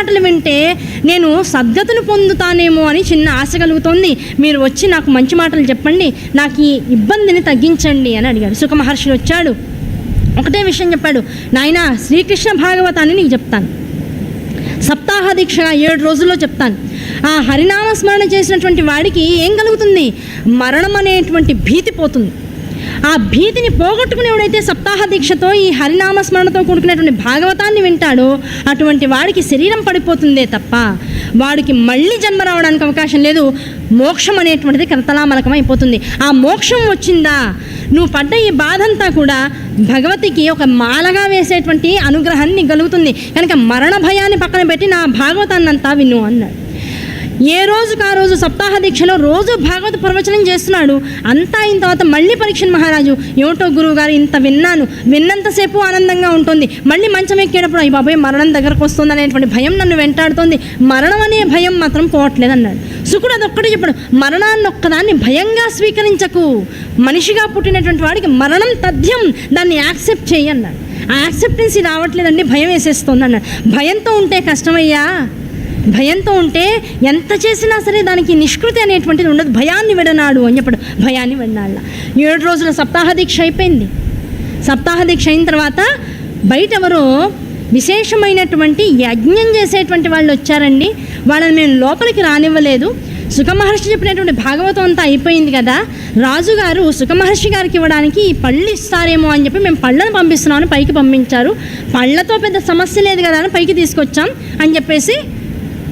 మాటలు వింటే నేను సద్గతులు పొందుతానేమో అని చిన్న ఆశ కలుగుతోంది. మీరు వచ్చి నాకు మంచి మాటలు చెప్పండి. నాకు ఈ ఇబ్బందిని తగ్గించండి అని అడిగాడు. సుఖ మహర్షి వచ్చాడు. ఒకటే విషయం చెప్పాడు. నాయన శ్రీకృష్ణ భాగవతాన్ని నీకు చెప్తాను. సప్తాహ దీక్ష ఏడు రోజుల్లో చెప్తాను. ఆ హరినామ స్మరణ చేసినటువంటి వాడికి ఏం కలుగుతుంది? మరణం అనేటువంటి భీతి పోతుంది. ఆ భీతిని పోగొట్టుకుని ఎవడైతే సప్తాహ దీక్షతో ఈ హరినామ స్మరణతో కూడుకునేటువంటి భాగవతాన్ని వింటాడో అటువంటి వాడికి శరీరం పడిపోతుందే తప్ప వాడికి మళ్ళీ జన్మ రావడానికి అవకాశం లేదు. మోక్షం అనేటువంటిది కర్తలామలకం అయిపోతుంది. ఆ మోక్షం వచ్చిందా? నువ్వు పడ్డ ఈ బాధంతా కూడా భగవతికి ఒక మాలగా వేసేటువంటి అనుగ్రహాన్ని కలుగుతుంది కనుక మరణ భయాన్ని పక్కన పెట్టి నా భాగవతాన్నంతా విను అన్నాడు. ఏ రోజుకు ఆ రోజు సప్తాహ దీక్షలో రోజు భాగవత ప్రవచనం చేస్తున్నాడు. అంతా అయిన తర్వాత మళ్ళీ పరీక్ష మహారాజు ఏమిటో గురువు గారు ఇంత విన్నాను. విన్నంతసేపు ఆనందంగా ఉంటుంది. మళ్ళీ మంచం ఎక్కేటప్పుడు అయ్యి బాబాయ్ మరణం దగ్గరకు వస్తుంది అనేటువంటి భయం నన్ను వెంటాడుతోంది. మరణం అనే భయం మాత్రం పోవట్లేదు అన్నాడు అది ఒక్కటి చెప్పాడు మరణాన్ని ఒక్కదాన్ని భయంగా స్వీకరించకు. మనిషిగా పుట్టినటువంటి వాడికి మరణం తథ్యం. దాన్ని యాక్సెప్ట్ చేయి అన్నాడు. ఆ యాక్సెప్టెన్సీ రావట్లేదండి భయం వేసేస్తుంది అన్నాడు భయంతో ఉంటే కష్టమయ్యా. భయంతో ఉంటే ఎంత చేసినా సరే దానికి నిష్కృతి అనేటువంటిది ఉండదు. భయాన్ని విడనాడు అని చెప్పడు. భయాన్ని విడనాళ్ళ ఏడు రోజుల సప్తాహ దీక్ష అయిపోయింది. సప్తాహ దీక్ష అయిన తర్వాత బయట ఎవరో విశేషమైనటువంటి యజ్ఞం చేసేటువంటి వాళ్ళు వచ్చారండి. వాళ్ళని మేము లోపలికి రానివ్వలేదు. సుఖమహర్షి చెప్పినటువంటి భాగవతం అంతా అయిపోయింది కదా. రాజుగారు సుఖమహర్షి గారికి ఇవ్వడానికి ఈ పళ్ళు ఇస్తారేమో అని చెప్పి మేము పళ్ళను పంపిస్తున్నామని పైకి పంపించారు. పళ్ళతో పెద్ద సమస్య లేదు కదా అని పైకి తీసుకొచ్చాం అని చెప్పేసి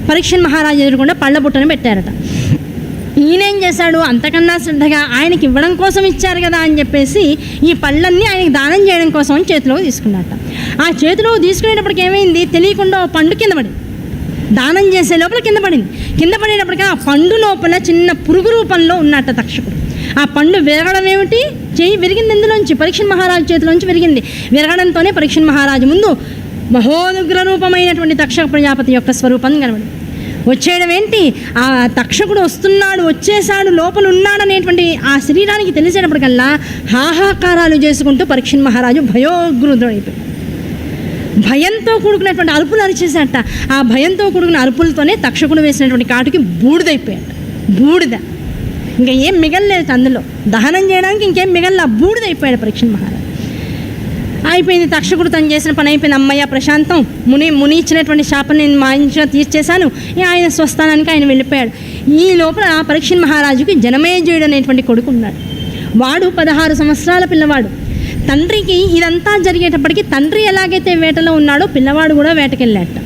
పరీక్ష మహారాజు ఎదురుకుండా పళ్ళ బుట్టను పెట్టారట. ఈయనేం చేశాడు? అంతకన్నా శ్రద్ధగా ఆయనకి ఇవ్వడం కోసం ఇచ్చారు కదా అని చెప్పేసి ఈ పళ్ళన్నీ ఆయనకి దానం చేయడం కోసం చేతిలో చేతిలోకి తీసుకున్నట్ట ఆ చేతిలో తీసుకునేటప్పటికి ఏమైంది? తెలియకుండా ఓ పండు కింద పడింది. దానం చేసే లోపల కింద పడింది. కింద పడేటప్పటికి ఆ పండు లోపల చిన్న పురుగు రూపంలో ఉన్నట్ట తక్షకుడు ఆ పండు విరగడం ఏమిటి? చేయి విరిగింది ఎందులోంచి? పరీక్ష మహారాజు చేతిలోంచి విరిగింది. విరగడంతోనే పరీక్ష మహారాజు ముందు మహోనుగ్ర రూపమైనటువంటి తక్షక ప్రజాపతి యొక్క స్వరూపం కనబడి వచ్చేయడం ఏంటి ఆ తక్షకుడు వస్తున్నాడు వచ్చేసాడు లోపల ఉన్నాడనేటువంటి ఆ శరీరానికి తెలిసేటప్పటికల్లా హాహాకారాలు చేసుకుంటూ పరీక్ష మహారాజు భయోగ్రుతుడైపోయాడు భయంతో కూడుకున్నటువంటి అరుపులు అరిచేసాట ఆ భయంతో కూడుకున్న అరుపులతోనే తక్షకుడు వేసినటువంటి కాటుకి బూడిదైపోయాడు. బూడిద. ఇంకా ఏం మిగలలేదు అందులో. దహనం చేయడానికి ఇంకేం మిగల బూడిదైపోయాడు పరీక్ష మహారాజు. అయిపోయింది. తక్షకుడు తను చేసిన పని అయిపోయింది. అమ్మయ్య ప్రశాంతం. ముని ముని ఇచ్చినటువంటి శాపం నేను మా ఇంట్లో తీర్చేశాను. ఆయన స్వస్థానానికి ఆయన వెళ్ళిపోయాడు. ఈ లోపల పరీక్ష మహారాజుకి జనమేజయుడు అనేటువంటి కొడుకు ఉన్నాడు. వాడు పదహారు సంవత్సరాల పిల్లవాడు. తండ్రికి ఇదంతా జరిగేటప్పటికి తండ్రి ఎలాగైతే వేటలో ఉన్నాడో పిల్లవాడు కూడా వేటకెళ్ళాట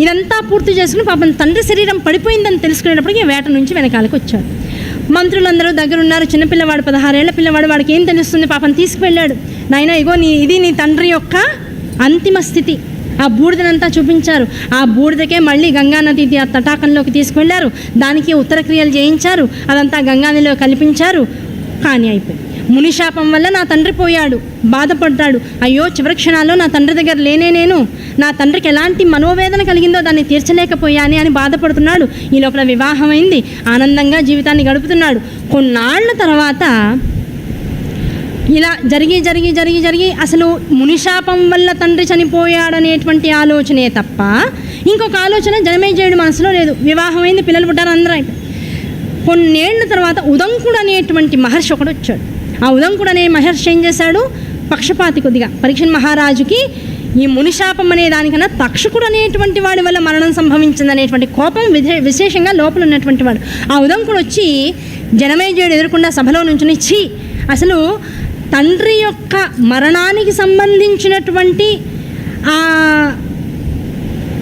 ఇదంతా పూర్తి చేసుకుని పాపం తండ్రి శరీరం పడిపోయిందని తెలుసుకునేటప్పటికి వేట నుంచి వెనకాలకు వచ్చాడు మంత్రులందరూ దగ్గర ఉన్నారు చిన్నపిల్లవాడు పదహారేళ్ళ పిల్లవాడు వాడికి ఏం తెలుస్తుంది? పాపం తీసుకువెళ్ళాడు. నాయన ఇగో నీ ఇది నీ తండ్రి యొక్క అంతిమ స్థితి. ఆ బూడిదనంతా చూపించారు. ఆ బూడిదకే మళ్ళీ గంగానది ఆ తటాకంలోకి తీసుకువెళ్ళారు. దానికి ఉత్తర క్రియలు చేయించారు. అదంతా గంగానదిలో కల్పించారు. కానీ అయిపోయింది. మునిశాపం వల్ల నా తండ్రి పోయాడు బాధపడ్డాడు. అయ్యో చివరి క్షణాల్లో నా తండ్రి దగ్గర లేనే నేను. నా తండ్రికి ఎలాంటి మనోవేదన కలిగిందో దాన్ని తీర్చలేకపోయాని అని బాధపడుతున్నాడు. ఈ లోపల వివాహమైంది. ఆనందంగా జీవితాన్ని గడుపుతున్నాడు. కొన్నాళ్ళ తర్వాత ఇలా జరిగి జరిగి జరిగి జరిగి అసలు మునిశాపం వల్ల తండ్రి చనిపోయాడనేటువంటి ఆలోచనే తప్ప ఇంకొక ఆలోచన జనమేజయుడి మనసులో లేదు. వివాహమైంది పిల్లలు పుట్టారు అందరూ అయిపోయి కొన్నేళ్ళ తర్వాత ఉదంకుడు అనేటువంటి మహర్షి ఒకడు వచ్చాడు. ఆ ఉదంకుడు అనే మహర్షి ఏం చేశాడు? పక్షపాతి కొద్దిగా పరీక్ష మహారాజుకి ఈ మునిశాపం అనే దానికన్నా తక్షకుడు అనేటువంటి వాడి వల్ల మరణం సంభవించింది అనేటువంటి కోపం విధే విశేషంగా లోపల ఉన్నటువంటి వాడు. ఆ ఉదంకుడు వచ్చి జనమేజయుడు ఎదుర్కొండ సభలో నుంచుని ఛీ! అసలు తండ్రి యొక్క మరణానికి సంబంధించినటువంటి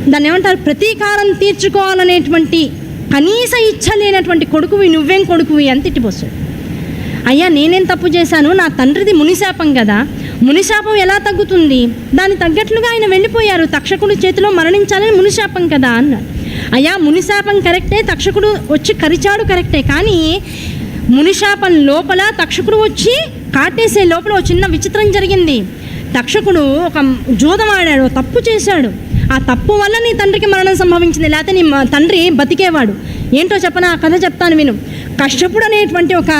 దాన్ని ఏమంటారు? ప్రతీకారం తీర్చుకోవాలనేటువంటి కనీస ఇచ్చ లేనటువంటి కొడుకువి నువ్వేం కొడుకువి అని తిట్టిపోస్తాడు. అయ్యా నేనేం తప్పు చేశాను? నా తండ్రిది మునిశాపం కదా. మునిశాపం ఎలా తగ్గుతుంది? దాన్ని తగ్గట్లుగా ఆయన వెళ్ళిపోయారు. తక్షకుడు చేతిలో మరణించాలని మునిశాపం కదా అన్నాడు అయ్యా మునిశాపం కరెక్టే తక్షకుడు వచ్చి కరిచాడు కరెక్టే కానీ మునిశాపం లోపల తక్షకుడు వచ్చి కాటేసే లోపల చిన్న విచిత్రం జరిగింది. తక్షకుడు ఒక జూదం ఆడాడు తప్పు చేశాడు. ఆ తప్పు వల్ల నీ తండ్రికి మరణం సంభవించింది లేకపోతే నీ తండ్రి బతికేవాడు. ఏంటో చెప్పనా? ఆ కథ చెప్తాను విను. కష్టపుడు అనేటువంటి ఒక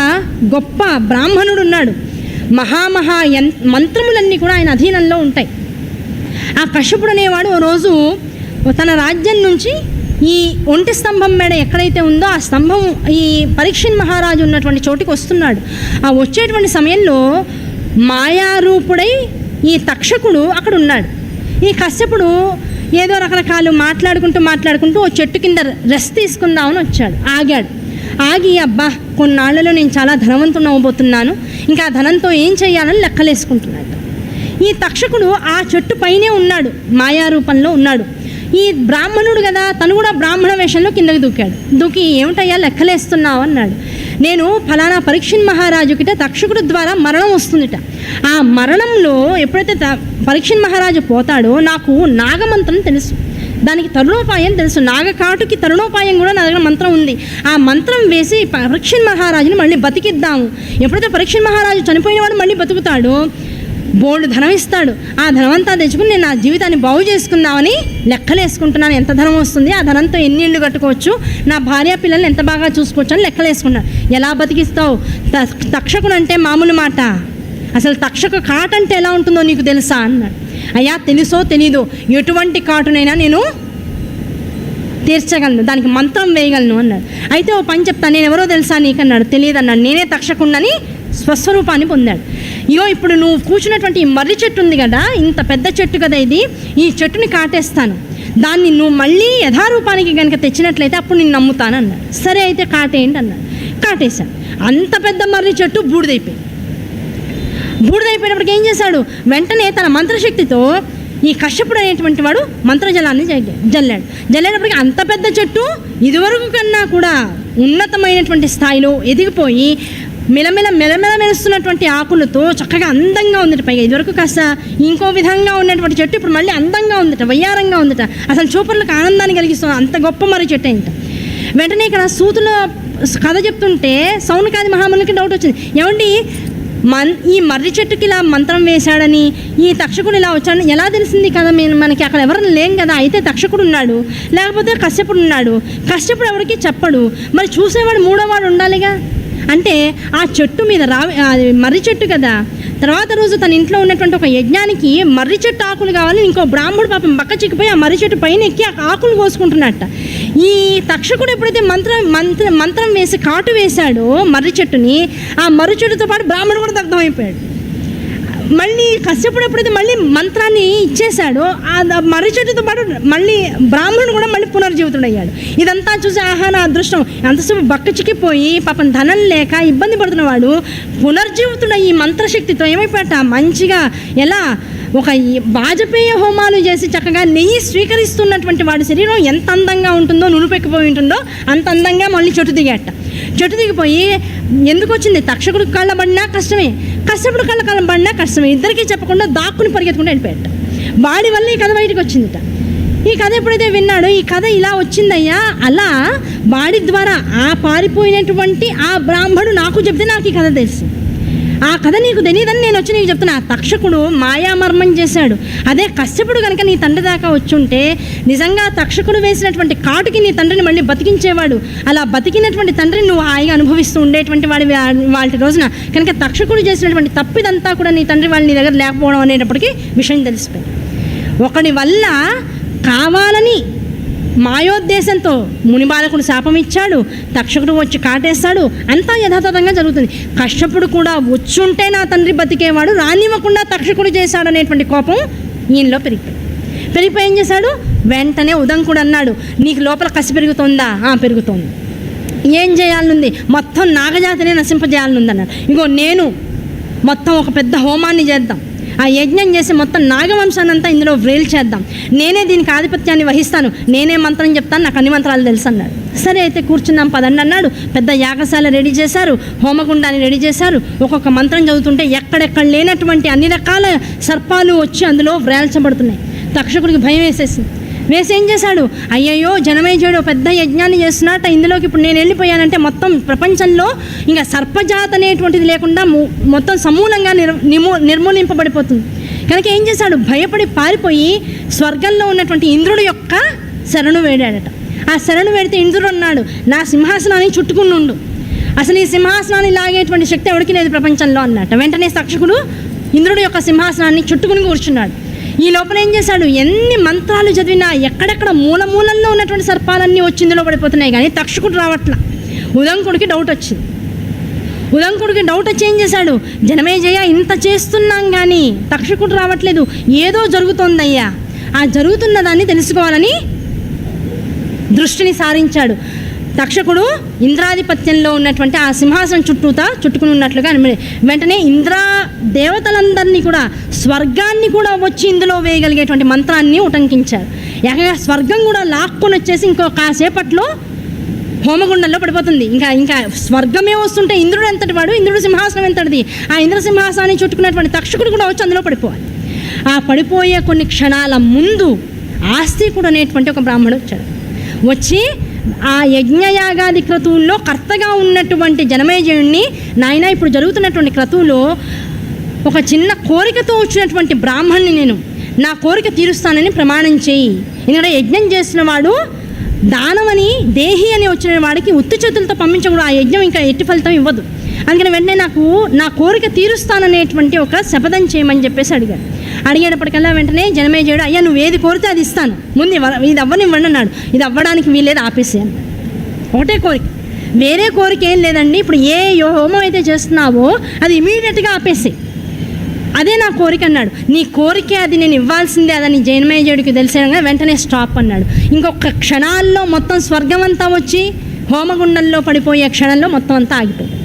గొప్ప బ్రాహ్మణుడు ఉన్నాడు. మహామహా యం- మంత్రములన్నీ కూడా ఆయన అధీనంలో ఉంటాయి. ఆ కశ్యపుడు అనేవాడు ఓ రోజు తన రాజ్యం నుంచి ఈ ఒంటి స్తంభం మేడ ఎక్కడైతే ఉందో ఆ స్తంభం ఈ పరీక్షన్ మహారాజు ఉన్నటువంటి చోటుకి వస్తున్నాడు. ఆ వచ్చేటువంటి సమయంలో మాయారూపుడై ఈ తక్షకుడు అక్కడ ఉన్నాడు ఈ కశ్యపుడు ఏదో రకరకాలు మాట్లాడుకుంటూ మాట్లాడుకుంటూ ఓ చెట్టు కింద రెస్ట్ తీసుకుందామని వచ్చాడు. ఆగాడు. ఆగి అబ్బా కొన్నాళ్ళలో నేను చాలా ధనవంతుని అవ్వబోతున్నాను. ఇంకా ఆ ధనంతో ఏం చేయాలని లెక్కలేసుకుంటున్నాడు. ఈ తక్షకుడు ఆ చెట్టు పైనే ఉన్నాడు. మాయా రూపంలో ఉన్నాడు. ఈ బ్రాహ్మణుడు కదా తను కూడా బ్రాహ్మణ వేషంలో కిందకి దూకాడు. దూకి ఏమిటయ్యా లెక్కలేస్తున్నావు అన్నాడు. నేను ఫలానా పరీక్షణ్ మహారాజుకిట తక్షకుడు ద్వారా మరణం వస్తుందిట. ఆ మరణంలో ఎప్పుడైతే త- పరీక్షణ్ మహారాజు పోతాడో నాకు నాగమంత్రం తెలుసు. దానికి తరుణోపాయం తెలుసు. నాగకాటుకి తరుణోపాయం కూడా నా దగ్గర మంత్రం ఉంది. ఆ మంత్రం వేసి పరీక్షణ్ మహారాజుని మళ్ళీ బతికిద్దాము. ఎప్పుడైతే పరీక్షణ్ మహారాజు చనిపోయినవాడు మళ్ళీ బతుకుతాడో బోల్డ్ ధనం ఇస్తాడు. ఆ ధనమంతా తెచ్చుకుని నేను నా జీవితాన్ని బాగు చేసుకుందామని లెక్కలేసుకుంటున్నాను ఎంత ధనం వస్తుంది? ఆ ధనంతో ఎన్ని ఇళ్ళు కట్టుకోవచ్చు? నా భార్య పిల్లల్ని ఎంత బాగా చూసుకోవచ్చు అని లెక్కలేసుకున్నాను ఎలా బతికిస్తావు? త- తక్షకుడు అంటే మామూలు మాట. అసలు తక్షక కాట అంటే ఎలా ఉంటుందో నీకు తెలుసా? అన్నాడు. అయ్యా తెలుసో తెలీదో? ఎటువంటి కాటునైనా నేను తీర్చగలను. దానికి మంత్రం వేయగలను అన్నాడు. అయితే ఓ పని చెప్తాను. నేను ఎవరో తెలుసా నీకు అన్నాడు తెలియదు అన్నాడు నేనే తక్షకుండని స్వస్వరూపాన్ని పొందాడు. ఇగో ఇప్పుడు నువ్వు కూర్చున్నటువంటి ఈ మర్రి చెట్టు ఉంది కదా ఇంత పెద్ద చెట్టు కదా ఇది ఈ చెట్టుని కాటేస్తాను. దాన్ని నువ్వు మళ్ళీ యథారూపానికి కనుక తెచ్చినట్లయితే అప్పుడు నేను నమ్ముతాను అన్నాడు సరే అయితే కాటేయండి అన్నాడు కాటేశాను. అంత పెద్ద మర్రి చెట్టు బూడిదైపోయింది. బూడిదైపోయినప్పటికి ఏం చేశాడు? వెంటనే తన మంత్రశక్తితో ఈ కశ్యపుడు అనేటువంటి వాడు మంత్రజలాన్ని జల్లాడు. జల్లేటప్పటికి అంత పెద్ద చెట్టు ఇదివరకు కన్నా కూడా ఉన్నతమైనటువంటి స్థాయిలో ఎదిగిపోయి మిలమిల మెలమెల మెరుస్తున్నటువంటి ఆకులతో చక్కగా అందంగా ఉందట పైగా. ఇదివరకు కాస్త ఇంకో విధంగా ఉన్నటువంటి చెట్టు ఇప్పుడు మళ్ళీ అందంగా ఉందట వయ్యారంగా ఉందట. అసలు చూపర్లకు ఆనందాన్ని కలిగిస్తుంది. అంత గొప్ప మర్రి చెట్టు ఏంట? వెంటనే ఇక్కడ సూతుల కథ చెప్తుంటే సౌనకాది మహామునికి డౌట్ వచ్చింది. ఏమండి? మన్ ఈ మర్రి చెట్టుకి ఇలా మంత్రం వేశాడని ఈ తక్షకుడు ఇలా వచ్చాడని ఎలా తెలిసింది కదా మేము మనకి అక్కడ ఎవరు లేం కదా? అయితే తక్షకుడు ఉన్నాడు. లేకపోతే కశ్యపుడు ఉన్నాడు. కశ్యపుడు ఎవరికి చెప్పడు. మరి చూసేవాడు మూడోవాడు ఉండాలిగా? అంటే ఆ చెట్టు మీద రా అది మర్రి చెట్టు కదా. తర్వాత రోజు తన ఇంట్లో ఉన్నటువంటి ఒక యజ్ఞానికి మర్రి చెట్టు ఆకులు కావాలని ఇంకో బ్రాహ్మడు పాపం బక్క చిక్కిపోయి ఆ మర్రి చెట్టు పైన ఎక్కి ఆ ఆకులు కోసుకుంటున్నట్ట. ఈ తక్షకుడు ఎప్పుడైతే మంత్రం మంత్ర మంత్రం వేసి కాటు వేశాడో మర్రి చెట్టుని ఆ మర్రి చెట్టుతో పాటు బ్రాహ్మడు కూడా దగ్ధమైపోయాడు. మళ్ళీ కశ్యపుడు ఎప్పుడైతే మళ్ళీ మంత్రాన్ని ఇచ్చేశాడు ఆ మర్రి చెట్టుతో పాటు మళ్ళీ బ్రాహ్మణుడు కూడా మళ్ళీ పునర్జీవితుడయ్యాడు ఇదంతా చూసి ఆహా నా అదృష్టం. ఎంతసేపు బక్కచిక్కిపోయి పాపం ధనం లేక ఇబ్బంది పడుతున్నవాడు పునర్జీవితుడు ఈ మంత్రశక్తితో ఏమైపోయాట? మంచిగా ఎలా ఒక ఈ వాజపేయ హోమాలు చేసి చక్కగా నెయ్యి స్వీకరిస్తున్నటువంటి వాడి శరీరం ఎంత అందంగా ఉంటుందో నునుపెక్కిపోయి ఉంటుందో అంత అందంగా మళ్ళీ చెట్టు దిగేట. చెట్టు దిగిపోయి ఎందుకు వచ్చింది? తక్షకుడు కళ్ళబడినా కష్టమే. కష్టపుడు కళ్ళ కళ్ళబడినా కష్టమే. ఇద్దరికీ చెప్పకుండా దాక్కుని పరిగెత్తుకుంటూ వెళ్ళిపోయాట. వాడి వల్ల ఈ కథ బయటకు వచ్చిందిట. ఈ కథ ఎప్పుడైతే విన్నాడో ఈ కథ ఇలా వచ్చిందయ్యా అలా వాడి ద్వారా ఆ పారిపోయినటువంటి ఆ బ్రాహ్మడు నాకు చెప్తే నాకు ఈ కథ తెలుసు. ఆ కథ నీకు తెలియదని నేను వచ్చి నీకు చెప్తున్నా. తక్షకుడు మాయామర్మం చేశాడు. అదే కశ్యపుడు కనుక నీ తండ్రి దాకా వచ్చుంటే నిజంగా తక్షకుడు వేసినటువంటి కాటుకి నీ తండ్రిని మళ్ళీ బతికించేవాడు. అలా బతికినటువంటి తండ్రిని నువ్వు హాయిగా అనుభవిస్తూ ఉండేటువంటి వాడి వాళ్ళ రోజున కనుక తక్షకుడు చేసినటువంటి తప్పిదంతా కూడా నీ తండ్రి వాళ్ళు నీ దగ్గర లేకపోవడం అనేటప్పటికీ విషయం తెలిసిపోయింది. ఒకని వల్ల కావాలని మాయోద్దేశంతో మునిబాలకుడు శాపం ఇచ్చాడు తక్షకుడు వచ్చి కాటేస్తాడు. అంతా యథాతథంగా జరుగుతుంది. కష్టపుడు కూడా వచ్చుంటే నా తండ్రి బతికేవాడు రానివ్వకుండా తక్షకుడు చేశాడు అనేటువంటి కోపం ఈయనలో పెరిగిపోయింది. పెరిగిపోయి ఏం చేశాడు? వెంటనే ఉదంకుడు అన్నాడు నీకు లోపల కసి పెరుగుతుందా? "ఆ, పెరుగుతోంది. ఏం చేయాలనుంది? మొత్తం నాగజాతినే నశింపజేయాలనుంది అన్నాడు ఇగో నేను మొత్తం ఒక పెద్ద హోమాన్ని చేద్దాం. ఆ యజ్ఞం చేసి మొత్తం నాగవంశాన్ని అంతా ఇందులో వ్రేల్ చేద్దాం. నేనే దీనికి ఆధిపత్యాన్ని వహిస్తాను. నేనే మంత్రం చెప్తాను. నాకు అన్ని మంత్రాలు తెలుసు అన్నాడు. సరే అయితే కూర్చుందాం పదండి అన్నాడు. పెద్ద యాగశాల రెడీ చేశారు. హోమగుండాన్ని రెడీ చేశారు. ఒక్కొక్క మంత్రం చదువుతుంటే ఎక్కడెక్కడ లేనటువంటి అన్ని రకాల సర్పాలు వచ్చి అందులో వ్రేల్చబడుతున్నాయి. తక్షకుడికి భయం వేసేసింది. వేసి ఏం చేశాడు? అయ్యయ్యో జనమేజయుడు పెద్ద యజ్ఞాన్ని చేస్తున్నట్టు ఇందులోకి ఇప్పుడు నేను వెళ్ళిపోయానంటే మొత్తం ప్రపంచంలో ఇంకా సర్పజాత అనేటువంటిది లేకుండా మొత్తం సమూలంగా నిర్ నిమూ నిర్మూలింపబడిపోతుంది. కనుక ఏం చేశాడు? భయపడి పారిపోయి స్వర్గంలో ఉన్నటువంటి ఇంద్రుడు యొక్క శరణు వేడాడట. ఆ శరణు వేడితే ఇంద్రుడు అన్నాడు నా సింహాసనాన్ని చుట్టుకునుండు. అసలు ఈ సింహాసనాన్ని లాగేటువంటి శక్తి ఎవరికి లేదు ప్రపంచంలో అన్నట్టు వెంటనే తక్షకుడు ఇంద్రుడు యొక్క సింహాసనాన్ని చుట్టుకుని కూర్చున్నాడు. ఈ లోపల ఏం చేశాడు? ఎన్ని మంత్రాలు చదివినా ఎక్కడెక్కడ మూల మూలంలో ఉన్నటువంటి సర్పాలన్నీ వచ్చిందిలో పడిపోతున్నాయి కానీ తక్షకుడు రావట్లా. ఉదంకుడికి డౌట్ వచ్చింది. ఉదంకుడికి డౌట్ వచ్చి ఏం చేశాడు? జనమేజయ ఇంత చేస్తున్నాం కానీ తక్షకుడు రావట్లేదు. ఏదో జరుగుతోందయ్యా. ఆ జరుగుతున్న దాన్ని తెలుసుకోవాలని దృష్టిని సారించాడు. తక్షకుడు ఇంద్రాధిపత్యంలో ఉన్నటువంటి ఆ సింహాసనం చుట్టూత చుట్టుకుని ఉన్నట్లుగా అనిపించింది. వెంటనే ఇంద్రా దేవతలందరినీ కూడా స్వర్గాన్ని కూడా వచ్చి ఇందులో వేయగలిగేటువంటి మంత్రాన్ని ఉటంకించారు. ఏకంగా స్వర్గం కూడా లాక్కొని వచ్చేసి ఇంకో కాసేపట్లో హోమగుండంలో పడిపోతుంది. ఇంకా ఇంకా స్వర్గమే వస్తుంటే ఇంద్రుడు ఎంతటి వాడు? ఇంద్రుడు సింహాసనం ఎంతటిది? ఆ ఇంద్ర సింహాసనాన్ని చుట్టుకున్నటువంటి తక్షకుడు కూడా వచ్చి అందులో పడిపోవాలి. ఆ పడిపోయే కొన్ని క్షణాల ముందు ఆస్తికుడు అనేటువంటి ఒక బ్రాహ్మణుడు వచ్చాడు. వచ్చి ఆ యజ్ఞయాగాది క్రతువుల్లో కర్తగా ఉన్నటువంటి జనమేజయుణ్ణి నాయన ఇప్పుడు జరుగుతున్నటువంటి క్రతువులో ఒక చిన్న కోరికతో వచ్చినటువంటి బ్రాహ్మణ్ణి నేను. నా కోరిక తీరుస్తానని ప్రమాణం చేయి. ఎందుకంటే యజ్ఞం చేసిన వాడు దానమని దేహి అని వచ్చిన వాడికి ఉత్తి చేతులతో పంపించకూడదు. ఆ యజ్ఞం ఇంకా ఎట్టి ఫలితం ఇవ్వదు. అందుకని వెంటనే నాకు నా కోరిక తీరుస్తాననేటువంటి ఒక శపథం చేయమని చెప్పేసి అడిగాడు. అడిగేటప్పటికల్లా వెంటనే జనమేజయుడు అయ్యా నువ్వు ఏది కోరితే అది ఇస్తాను. ముందు ఇది ఇది అవ్వనివ్వండి అన్నాడు ఇది అవ్వడానికి వీలేదు ఆపేసే ఒకటే కోరిక. వేరే కోరిక ఏం లేదండి. ఇప్పుడు ఏ హోమం అయితే చేస్తున్నావో అది ఇమీడియట్గా ఆపేసి అదే నా కోరిక అన్నాడు. నీ కోరికే అది నేను ఇవ్వాల్సిందే అదని జైనమేజయుడికి తెలిసేయగా వెంటనే స్టాప్ అన్నాడు. ఇంకొక క్షణాల్లో మొత్తం స్వర్గం అంతా వచ్చి హోమగుండంలో పడిపోయే క్షణంలో మొత్తం అంతా ఆగిపోయింది.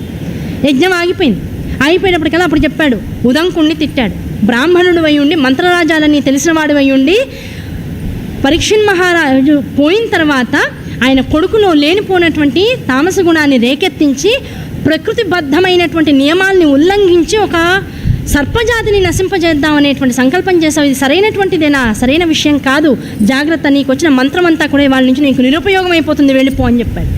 యజ్ఞం ఆగిపోయింది. ఆగిపోయినప్పటికల్లా అప్పుడు చెప్పాడు ఉదంకుణ్ణి తిట్టాడు. బ్రాహ్మణుడు అయి ఉండి మంత్రరాజాలని తెలిసిన వాడు అయి ఉండి పరీక్షన్ మహారాజు పోయిన తర్వాత ఆయన కొడుకులో లేనిపోయినటువంటి తామస గుణాన్ని రేకెత్తించి ప్రకృతిబద్ధమైనటువంటి నియమాల్ని ఉల్లంఘించి ఒక సర్పజాతిని నశింపజేద్దాం అనేటువంటి సంకల్పం చేసావు ఇది సరైనటువంటిదేనా? సరైన విషయం కాదు. జాగ్రత్త నీకు వచ్చిన మంత్రమంతా కూడా వాళ్ళ నుంచి నీకు నిరుపయోగం అయిపోతుంది వెళ్ళిపో అని చెప్పాడు.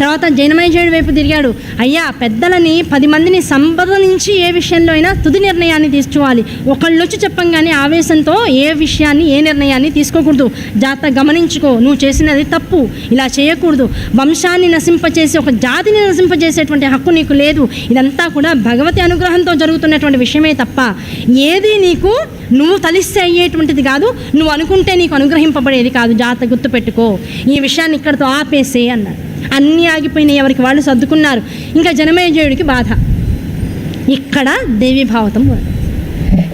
తర్వాత జైనమేజయుడి వైపు తిరిగాడు. అయ్యా పెద్దలని పది మందిని సంప్రదించి ఏ విషయంలో అయినా తుది నిర్ణయాన్ని తీసుకోవాలి. ఒకళ్ళు వచ్చి చెప్పంగానే ఆవేశంతో ఏ విషయాన్ని ఏ నిర్ణయాన్ని తీసుకోకూడదు. జాత గమనించుకో నువ్వు చేసినది తప్పు. ఇలా చేయకూడదు. వంశాన్ని నశింపచేసి ఒక జాతిని నశింపజేసేటువంటి హక్కు నీకు లేదు. ఇదంతా కూడా భగవతి అనుగ్రహంతో జరుగుతున్నటువంటి విషయమే తప్ప. ఏది నీకు నువ్వు తలిస్తే అయ్యేటువంటిది కాదు నువ్వు అనుకుంటే నీకు అనుగ్రహింపబడేది కాదు. జాగ్రత్త గుర్తుపెట్టుకో. ఈ విషయాన్ని ఇక్కడితో ఆపేసే అన్నాడు. అన్నీ ఆగిపోయినాయి ఎవరికి వాళ్ళు సర్దుకున్నారు. ఇంకా జనమేజయుడికి బాధ. ఇక్కడ దేవి భావతం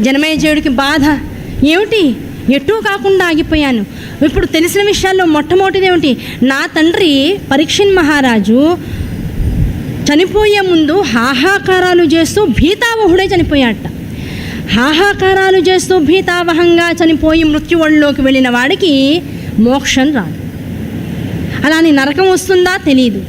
జనమేజయుడికి బాధ. ఏమిటి? ఎటూ కాకుండా ఆగిపోయాను. ఇప్పుడు తెలిసిన విషయాల్లో మొట్టమొదటిది ఏమిటి? నా తండ్రి పరీక్షణ్ మహారాజు చనిపోయే ముందు హాహాకారాలు చేస్తూ భీతావహుడే చనిపోయాట హాహాకారాలు చేస్తూ భీతావహంగా చనిపోయి మృత్యువుల్లోకి వెళ్ళిన వాడికి మోక్షం రాదు. అలానే నరకం వస్తుందా? తెలియదు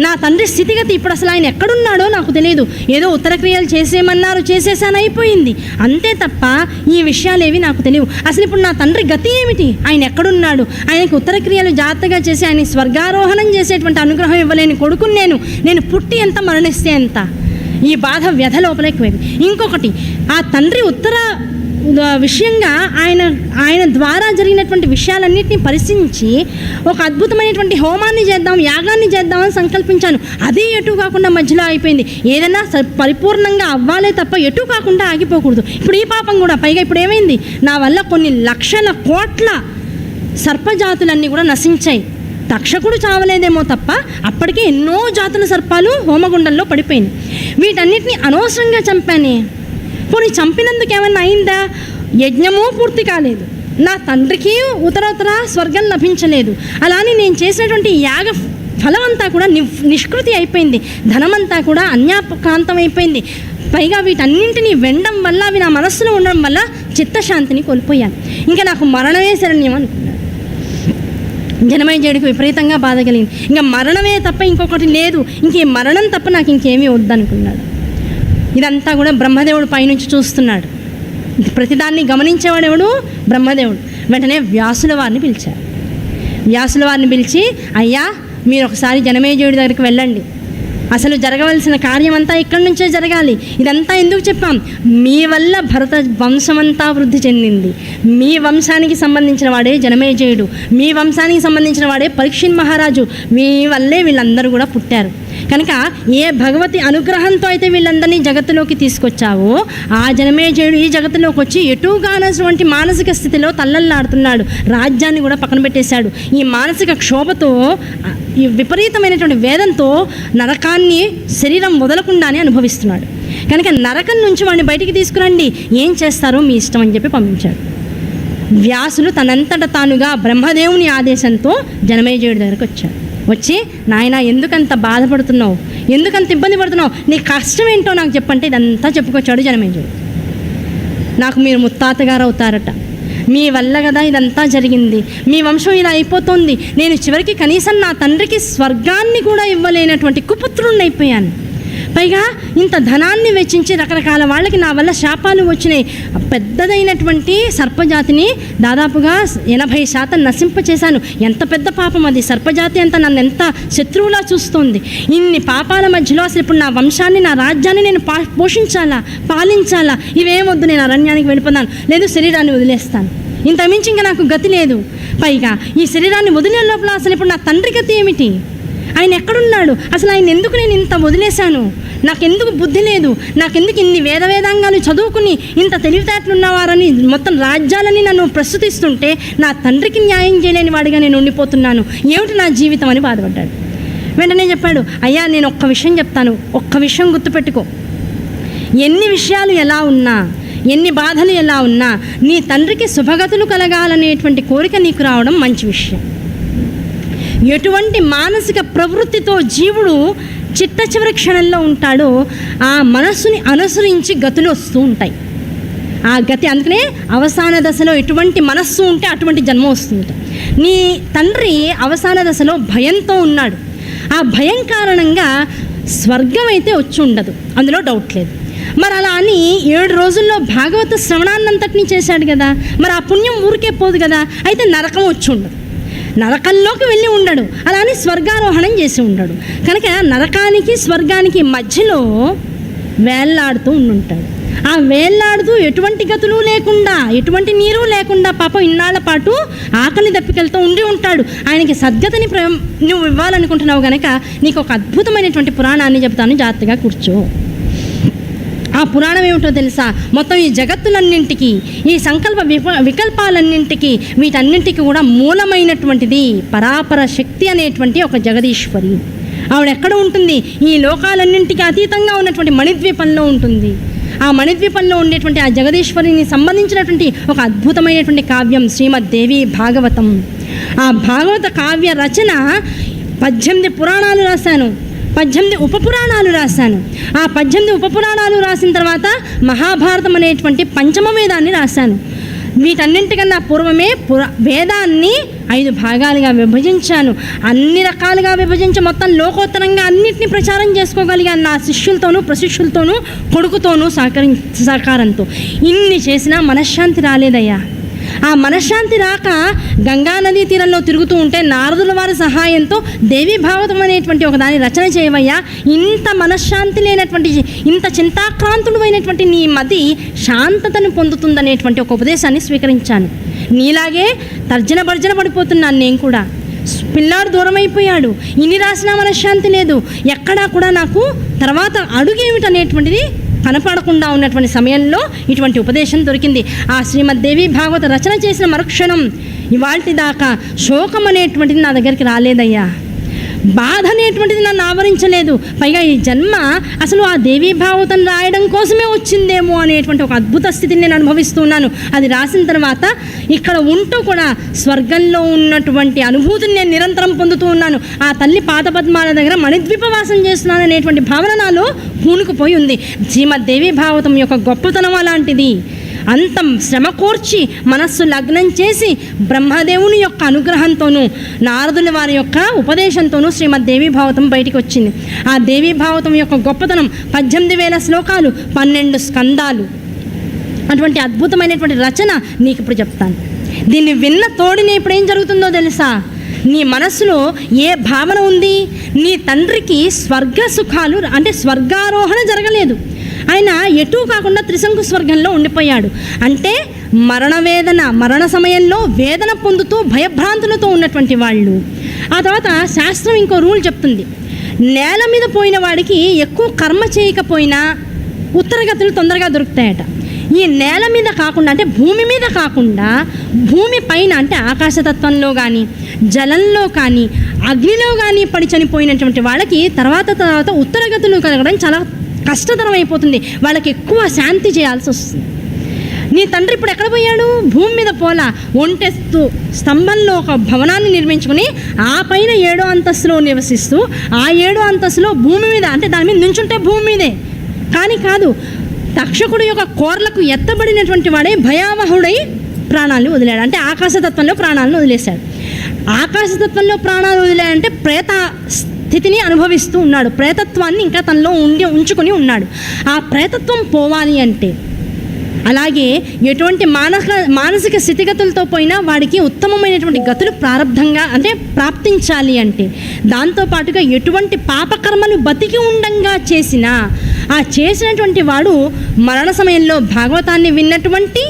నా తండ్రి స్థితిగతి ఇప్పుడు అసలు ఆయన ఎక్కడున్నాడో నాకు తెలియదు ఏదో ఉత్తర క్రియలు చేసేయమన్నారు చేసేసాను అయిపోయింది. అంతే తప్ప ఈ విషయాలేవి నాకు తెలియవు అసలు ఇప్పుడు నా తండ్రి గతి ఏమిటి? ఆయన ఎక్కడున్నాడు? ఆయనకి ఉత్తర క్రియలు జాగ్రత్తగా చేసి ఆయన స్వర్గారోహణం చేసేటువంటి అనుగ్రహం ఇవ్వలేని కొడుకుని నేను నేను పుట్టి ఎంత మరణిస్తే ఎంత? ఈ బాధ వ్యధ లోపల ఎక్కువైంది ఇంకొకటి ఆ తండ్రి ఉత్తర విషయంగా ఆయన ఆయన ద్వారా జరిగినటువంటి విషయాలన్నింటినీ పరిశీలించి ఒక అద్భుతమైనటువంటి హోమాన్ని చేద్దాం యాగాన్ని చేద్దామని సంకల్పించాను. అదే ఎటు కాకుండా మధ్యలో అయిపోయింది ఏదైనా పరిపూర్ణంగా అవ్వాలే తప్ప ఎటు కాకుండా ఆగిపోకూడదు. ఇప్పుడు ఈ పాపం కూడా పైగా ఇప్పుడు ఏమైంది? నా వల్ల కొన్ని లక్షల కోట్ల సర్పజాతులన్నీ కూడా నశించాయి. తక్షకుడు చావలేదేమో తప్ప అప్పటికే ఎన్నో జాతుల సర్పాలు హోమగుండంలో పడిపోయింది వీటన్నిటిని అనవసరంగా చంపానే? పోనీ చంపినందుకు ఏమన్నా అయిందా? యజ్ఞమూ పూర్తి కాలేదు. నా తండ్రికి ఉత్తరోత్తర స్వర్గం లభించలేదు. అలానే నేను చేసినటువంటి యాగ ఫలం అంతా కూడా ని నిష్కృతి అయిపోయింది. ధనమంతా కూడా అన్యాకాంతం అయిపోయింది. పైగా వీటన్నింటినీ వెండం వల్ల అవి నా మనస్సులో ఉండడం వల్ల చిత్తశాంతిని కోల్పోయాను. ఇంకా నాకు మరణమే శరణ్యం అనుకున్నాను. జనమేజయుడికి విపరీతంగా బాధ కలిగింది. ఇంకా మరణమే తప్ప ఇంకొకటి లేదు. ఇంకే మరణం తప్ప నాకు ఇంకేమీ వద్దనుకున్నాడు. ఇదంతా కూడా బ్రహ్మదేవుడు పైనుంచి చూస్తున్నాడు. ప్రతిదాన్ని గమనించేవాడెవడు? బ్రహ్మదేవుడు. వెంటనే వ్యాసుల వారిని పిలిచారు. వ్యాసుల వారిని పిలిచి అయ్యా మీరు ఒకసారి జనమేజయుడి దగ్గరికి వెళ్ళండి. అసలు జరగవలసిన కార్యమంతా ఇక్కడి నుంచే జరగాలి. ఇదంతా ఎందుకు చెప్పాం? మీ వల్ల భరత వంశమంతా వృద్ధి చెందింది. మీ వంశానికి సంబంధించిన వాడే జనమేజయుడు. మీ వంశానికి సంబంధించిన వాడే పరీక్షిన్ మహారాజు. మీ వల్లే వీళ్ళందరూ కూడా పుట్టారు. కనుక ఏ భగవతి అనుగ్రహంతో అయితే వీళ్ళందరినీ జగత్తులోకి తీసుకొచ్చావో ఆ జనమేజయుడు ఈ జగత్తులోకి వచ్చి ఎటుగానటువంటి మానసిక స్థితిలో తల్లల్లాడుతున్నాడు. రాజ్యాన్ని కూడా పక్కన పెట్టేశాడు. ఈ మానసిక క్షోభతో ఈ విపరీతమైనటువంటి వేదంతో నరకాన్ని శరీరం వదలకుండానే అనుభవిస్తున్నాడు. కనుక నరకం నుంచి వాడిని బయటికి తీసుకురండి. ఏం చేస్తారో మీ ఇష్టం అని చెప్పి పంపించాడు. వ్యాసులు తనంతట తానుగా బ్రహ్మదేవుని ఆదేశంతో జనమేజయుడి దగ్గరకు వచ్చాడు వచ్చి నాయన ఎందుకంత బాధపడుతున్నావు? ఎందుకంత ఇబ్బంది పడుతున్నావు? నీ కష్టం ఏంటో నాకు చెప్పంటే ఇదంతా చెప్పుకొచ్చాడు జనమేజుడు నాకు మీరు ముత్తాతగారు అవుతారట. మీ వల్ల కదా ఇదంతా జరిగింది. మీ వంశం ఇలా అయిపోతుంది. నేను చివరికి కనీసం నా తండ్రికి స్వర్గాన్ని కూడా ఇవ్వలేనటువంటి కుపుత్రుణ్ణి అయిపోయాను. పైగా ఇంత ధనాన్ని వెచ్చించి రకరకాల వాళ్ళకి నా వల్ల శాపాలు వచ్చినాయి. పెద్దదైనటువంటి సర్పజాతిని దాదాపుగా ఎనభై శాతం నశింపచేశాను ఎంత పెద్ద పాపం అది. సర్పజాతి అంతా నన్ను ఎంత శత్రువులా చూస్తోంది. ఇన్ని పాపాల మధ్యలో అసలు ఇప్పుడు నా వంశాన్ని నా రాజ్యాన్ని నేను పా పోషించాలా పాలించాలా? ఇవేమొద్దు నేను అరణ్యానికి వెళ్ళిపోతాను. లేదు శరీరాన్ని వదిలేస్తాను. ఇంత మించి ఇంకా నాకు గతి లేదు. పైగా ఈ శరీరాన్ని వదిలే లోపల అసలు ఇప్పుడు నా తండ్రి గతి ఏమిటి? ఆయన ఎక్కడున్నాడు? అసలు ఆయన ఎందుకు నేను ఇంత వదిలేశాను? నాకెందుకు బుద్ధి లేదు? నాకెందుకు ఇన్ని వేద వేదాంగాలు చదువుకుని ఇంత తెలివితేటలున్నవారని మొత్తం రాజ్యాలని నన్ను ప్రస్తుతిస్తుంటే నా తండ్రికి న్యాయం చేయలేని వాడిగా నేను ఉండిపోతున్నాను. ఏమిటి నా జీవితం అని బాధపడ్డాడు. వెంటనే చెప్పాడు అయ్యా నేను ఒక్క విషయం చెప్తాను. ఒక్క విషయం గుర్తుపెట్టుకో. ఎన్ని విషయాలు ఎలా ఉన్నా ఎన్ని బాధలు ఎలా ఉన్నా నీ తండ్రికి శుభగతులు కలగాలనేటువంటి కోరిక నీకు రావడం మంచి విషయం. ఎటువంటి మానసిక ప్రవృత్తితో జీవుడు చిట్ట చివరి క్షణంలో ఉంటాడో ఆ మనస్సుని అనుసరించి గతులు వస్తూ ఉంటాయి. ఆ గతి అందుకనే అవసాన దశలో ఎటువంటి మనస్సు ఉంటే అటువంటి జన్మ వస్తుంది నీ తండ్రి అవసాన దశలో భయంతో ఉన్నాడు. ఆ భయం కారణంగా స్వర్గం అయితే వచ్చి ఉండదు. అందులో డౌట్ లేదు. మరి అలా అని ఏడు రోజుల్లో భాగవత శ్రవణాన్నంతటినీ చేశాడు కదా. మరి ఆ పుణ్యం ఊరికే పోదు కదా. అయితే నరకం వచ్చి ఉండదు. నరకంలోకి వెళ్ళి ఉండడు. అలా అని స్వర్గారోహణం చేసి ఉండడు. కనుక నరకానికి స్వర్గానికి మధ్యలో వేళ్ళాడుతూ ఉండుంటాడు. ఆ వేళ్ళాడుతూ ఎటువంటి గతులు లేకుండా ఎటువంటి నీరు లేకుండా పాపం ఇన్నాళ్ళ పాటు ఆకలి దప్పికలతో ఉండి ఉంటాడు. ఆయనకి సద్గతిని ప్రేమ నువ్వు ఇవ్వాలనుకుంటున్నావు కనుక నీకు ఒక అద్భుతమైనటువంటి పురాణాన్ని చెప్తాను జాగ్రత్తగా కూర్చో. ఆ పురాణం ఏమిటో తెలుసా? మొత్తం ఈ జగత్తులన్నింటికి ఈ సంకల్ప విప వికల్పాలన్నింటికి వీటన్నింటికి కూడా మూలమైనటువంటిది పరాపర శక్తి అనేటువంటి ఒక జగదీశ్వరి. ఆవిడ ఎక్కడ ఉంటుంది? ఈ లోకాలన్నింటికి అతీతంగా ఉన్నటువంటి మణిద్వీపంలో ఉంటుంది. ఆ మణిద్వీపంలో ఉండేటువంటి ఆ జగదీశ్వరిని సంబంధించినటువంటి ఒక అద్భుతమైనటువంటి కావ్యం శ్రీమద్ దేవి భాగవతం. ఆ భాగవత కావ్య రచన పద్దెనిమిది పురాణాలు రాశాను. పద్దెనిమిది ఉపపురాణాలు రాశాను. ఆ పద్దెనిమిది ఉపపురాణాలు రాసిన తర్వాత మహాభారతం అనేటువంటి పంచమ వేదాన్ని రాశాను. వీటన్నింటికన్నా పూర్వమే పుర వేదాన్ని ఐదు భాగాలుగా విభజించాను. అన్ని రకాలుగా విభజించి మొత్తం లోకోత్తరంగా అన్నింటిని ప్రచారం చేసుకోగలిగాను నా శిష్యులతోనూ ప్రశిష్యులతోనూ కొడుకుతోనూ సహకరి సహకారంతో. ఇన్ని చేసినా మనశ్శాంతి రాలేదయ్యా. ఆ మనశ్శాంతి రాక గంగానదీ తీరంలో తిరుగుతూ ఉంటే నారదుల వారి సహాయంతో దేవి భాగవతం అనేటువంటి ఒక దాని రచన చేయవయ్యా. ఇంత మనశ్శాంతి లేనటువంటి ఇంత చింతాక్రాంతుడు అయినటువంటి నీ మతి శాంతతను పొందుతుందనేటువంటి ఒక ఉపదేశాన్ని స్వీకరించాను. నీలాగే తర్జన భర్జన పడిపోతున్నాను నేను కూడా. పిల్లాడు దూరం అయిపోయాడు ఇన్ని రాసినా మనశ్శాంతి లేదు. ఎక్కడా కూడా నాకు తర్వాత అడుగేమిటనేటువంటిది కనపడకుండా ఉన్నటువంటి సమయంలో ఇటువంటి ఉపదేశం దొరికింది. ఆ శ్రీమద్దేవి భాగవత రచన చేసిన మరుక్షణం ఇవాళ దాకా శోకం అనేటువంటిది నా దగ్గరికి రాలేదయ్యా. బాధ అనేటువంటిది నన్ను ఆవరించలేదు. పైగా ఈ జన్మ అసలు ఆ దేవీ భాగవతం రాయడం కోసమే వచ్చిందేమో అనేటువంటి ఒక అద్భుత స్థితిని నేను అనుభవిస్తున్నాను. అది రాసిన తర్వాత ఇక్కడ ఉంటూ కూడా స్వర్గంలో ఉన్నటువంటి అనుభూతిని నేను నిరంతరం పొందుతూ ఉన్నాను. ఆ తల్లి పాదపద్మాల దగ్గర మణిద్వీపవాసం చేస్తున్నాను అనేటువంటి భావన నాలో పూనుకుపోయి ఉంది. శ్రీమద్దేవి భాగవతం యొక్క గొప్పతనం అలాంటిది. అంత శ్రమ కోర్చి మనస్సు లగ్నం చేసి బ్రహ్మదేవుని యొక్క అనుగ్రహంతోనూ నారదుల వారి యొక్క ఉపదేశంతోనూ శ్రీమద్ దేవి భావతం బయటికి వచ్చింది. ఆ దేవి భావతం యొక్క గొప్పతనం పద్దెనిమిది వేల శ్లోకాలు పన్నెండు స్కందాలు. అటువంటి అద్భుతమైనటువంటి రచన నీకు ఇప్పుడు చెప్తాను. దీన్ని విన్న తోడిని ఇప్పుడు ఏం జరుగుతుందో తెలుసా? నీ మనస్సులో ఏ భావన ఉంది? నీ తండ్రికి స్వర్గ సుఖాలు అంటే స్వర్గారోహణ జరగలేదు. ఆయన ఎటూ కాకుండా త్రిశంకు స్వర్గంలో ఉండిపోయాడు. అంటే మరణ వేదన మరణ సమయంలో వేదన పొందుతూ భయభ్రాంతులతో ఉన్నటువంటి వాళ్ళు. ఆ తర్వాత శాస్త్రం ఇంకో రూల్ చెప్తుంది. నేల మీద పోయిన వాడికి ఎక్కువ కర్మ చేయకపోయినా ఉత్తరగతులు తొందరగా దొరుకుతాయట. ఈ నేల మీద కాకుండా అంటే భూమి మీద కాకుండా భూమి పైన అంటే ఆకాశతత్వంలో కానీ జలంలో కానీ అగ్నిలో కానీ పడి చనిపోయినటువంటి వాళ్ళకి తర్వాత తర్వాత ఉత్తరగతులు కలగడం చాలా కష్టతరం అయిపోతుంది వాళ్ళకి ఎక్కువ శాంతి చేయాల్సి వస్తుంది. నీ తండ్రి ఇప్పుడు ఎక్కడ పోయాడు? భూమి మీద పోలా. ఒంటెస్తూ స్తంభంలో ఒక భవనాన్ని నిర్మించుకుని ఆ పైన ఏడో అంతస్తులో నివసిస్తూ ఆ ఏడో అంతస్తులో భూమి మీద అంటే దాని మీద నుంచుంటే భూమి మీదే. కానీ కాదు తక్షకుడు యొక్క కోర్లకు ఎత్తబడినటువంటి వాడే భయావహుడై ప్రాణాలను వదిలాడు. అంటే ఆకాశతత్వంలో ప్రాణాలను వదిలేశాడు. ఆకాశతత్వంలో ప్రాణాలు వదిలాడంటే ప్రేత స్థితిని అనుభవిస్తూ ఉన్నాడు. ప్రేతత్వాన్ని ఇంకా తనలో ఉండి ఉంచుకొని ఉన్నాడు. ఆ ప్రేతత్వం పోవాలి అంటే అలాగే ఎటువంటి మానక మానసిక స్థితిగతులతో పోయినా వాడికి ఉత్తమమైనటువంటి గతులు ప్రారంధంగా అంటే ప్రాప్తించాలి అంటే దాంతోపాటుగా ఎటువంటి పాపకర్మలు బతికి ఉండంగా చేసినా ఆ చేసినటువంటి వాడు మరణ సమయంలో భాగవతాన్ని విన్నటువంటి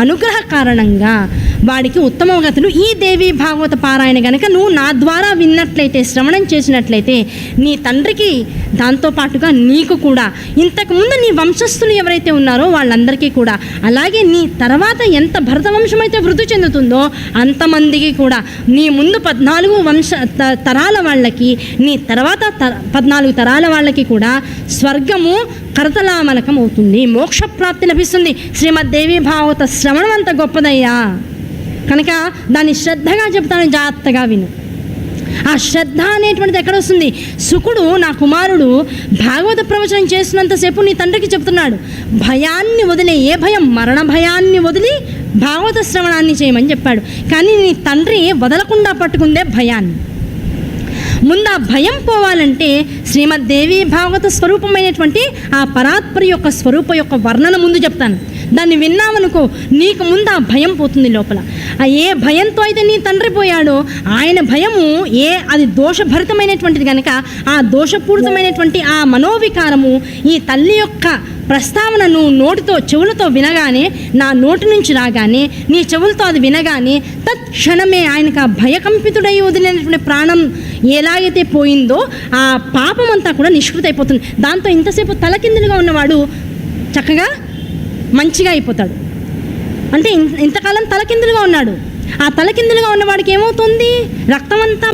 అనుగ్రహ కారణంగా వాడికి ఉత్తమ గతులు ఈ దేవి భాగవత పారాయణ గనక నువ్వు నా ద్వారా విన్నట్లయితే శ్రవణం చేసినట్లయితే నీ తండ్రికి దాంతోపాటుగా నీకు కూడా ఇంతకుముందు నీ వంశస్థులు ఎవరైతే ఉన్నారో వాళ్ళందరికీ కూడా అలాగే నీ తర్వాత ఎంత భరత వంశం అయితే వృద్ధి చెందుతుందో అంతమందికి కూడా నీ ముందు పద్నాలుగు వంశ త- తరాల వాళ్ళకి నీ తర్వాత త- పద్నాలుగు తరాల వాళ్ళకి కూడా స్వర్గము కరతలామలకం అవుతుంది మోక్షప్రాప్తి లభిస్తుంది. శ్రీమద్దేవి భాగవత శ్రవణం అంత గొప్పదయ్యా. కనుక దాన్ని శ్రద్ధగా చెప్తాను జాగ్రత్తగా విను. ఆ శ్రద్ధ అనేటువంటిది ఎక్కడ వస్తుంది? సుకుడు నా కుమారుడు భాగవత ప్రవచనం చేస్తున్నంతసేపు నీ తండ్రికి చెప్తున్నాడు. భయాన్ని వదిలే ఏ భయం? మరణ భయాన్ని వదిలి భాగవత శ్రవణాన్ని చేయమని చెప్పాడు. కానీ నీ తండ్రి వదలకుండా పట్టుకుందే భయాన్ని. ముందు ఆ భయం పోవాలంటే శ్రీమద్దేవి భాగవత స్వరూపమైనటువంటి ఆ పరాత్పరి యొక్క స్వరూప యొక్క వర్ణన ముందు చెప్తాను. దాన్ని విన్నామనుకో నీకు ముందు ఆ భయం పోతుంది లోపల. ఆ ఏ భయంతో అయితే నీ తండ్రి పోయాడో ఆయన భయము ఏ అది దోషభరితమైనటువంటిది కనుక ఆ దోషపూరితమైనటువంటి ఆ మనోవికారము ఈ తల్లి యొక్క ప్రస్తావనను నోటితో చెవులతో వినగానే నా నోటి నుంచి రాగానే నీ చెవులతో అది వినగానే తత్క్షణమే ఆయనకు ఆ భయకంపితుడై వదిలినటువంటి ప్రాణం ఎలాగైతే పోయిందో ఆ పాపం అంతా కూడా నిష్కృత అయిపోతుంది దాంతో ఇంతసేపు తలకిందులుగా ఉన్నవాడు చక్కగా మంచిగా అయిపోతాడు. అంటే ఇంతకాలం తలకిందులుగా ఉన్నాడు. ఆ తలకిందులుగా ఉన్నవాడికి ఏమవుతుంది? రక్తం అంతా